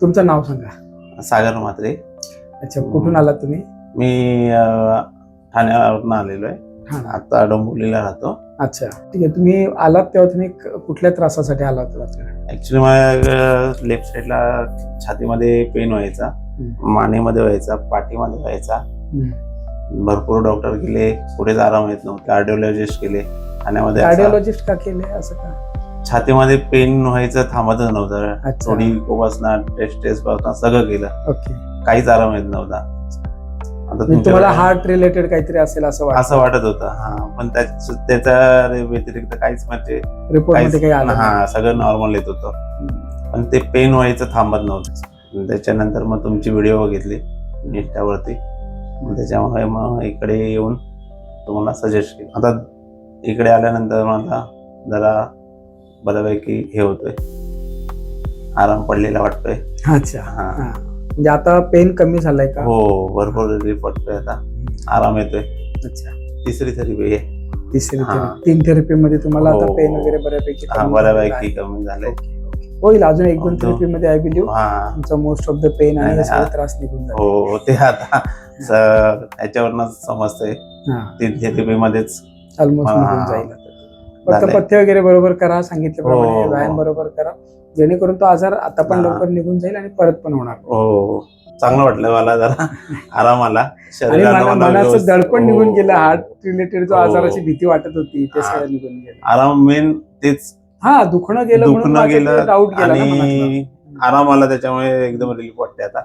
तुमचं नाव सांगा. सागर म्हात्रे. अच्छा कुठून आलात तुम्ही? मी अ, ठाण्यावरून आलेलो आहे. ठाणा आता डोंबिवलीला राहतो. अच्छा. ठीक आहे तुम्ही आलात तेव्हा तुम्ही क- कुठल्या त्रासासाठी आला होता? ऍक्च्युली माझ्या लेफ्ट साईडला छातीमध्ये पेन व्हायचा हम्म. मानेमध्ये व्हायचा पाठीमध्ये व्हायचा. हम्म. भरपूर डॉक्टर गेले कुठेच आराम येत नव्हते. कार्डिओलॉजिस्ट गेले ठाण्यामध्ये असा- कार्डिओलॉजिस्ट का केले असं का? छातीमध्ये पेन व्हायचं थांबतच नव्हतं. अच्छा. थोडी बसणार टेस्ट टेस्ट बसणार सगळं केलं. ओके. काहीच आराम येत नव्हता. आता म्हणजे तुम्हाला तुमच्याकडे- हार्ट रिलेटेड काहीतरी असेल असं वाटतं? असं वाटत होतं हा. पण त्याच- त्याच्या व्यतिरिक्त काहीच म्हणजे रिपोर्टमध्ये काही काहीच आलं नाही. हा सगळं नॉर्मल येत होतं. पण ते पेन व्हायचं थांबत नव्हतं. त्याच्यानंतर मग तुमची व्हिडिओ बघितली इंस्टावरती. मग त्याच्यामुळे मग इकडे येऊन तुम्हाला सजेस्ट केलं. आता इकडे आल्यानंतर मला जरा बऱ्यापैकी हे होतोय आराम पडलेला वाटतोय अच्छा हा. हा. म्हणजे आता पेन कमी झालाय का हो भरपूर रिलीफ वाटतोय आता आराम येतोय अच्छा तिसरी थेरपी आहे तिसरी हा. therapy. तीन थेरपी मध्ये तुम्हाला आता हो. पेन वगैरे बऱ्यापैकी हा कमी बऱ्यापैकी झालेलं कमी झालंय. होईल अजून एक दोन थेरपी मध्ये आय बिलीव्ह हा तुमचा मोस्ट ऑफ द पेन आणि नाही, हे सगळे हा. त्रास निघून जाईल हो ते आता स- याच्यावरनच समजतंय हा तीन थेरपी मध्येच ऑलमोस्ट हा. निघून जाईल. फक्त. पथ्य वगैरे बरोबर करा सांगितल्याप्रमाणे हो, हो. व्यायाम बरोबर करा जेणेकरून तो आजार आता पण हा. लवकर निघून जाईल आणि परत पण होणार नाही. हो चांगलं वाटलं मला जरा आराम आला मनाचं दडपण हो, निघून गेलं हो. हार्ट रिलेटेड जो हो. आजाराची भीती वाटत होती ते हा. सगळं निघून गेलं आराम मेन तेच हा दुखणं गेलं दुखणं गेलं डाऊट आणि. आराम आला त्याच्यामुळे एकदम रिलीफ वाटते आता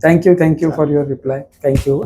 thank you thank you for your reply thank you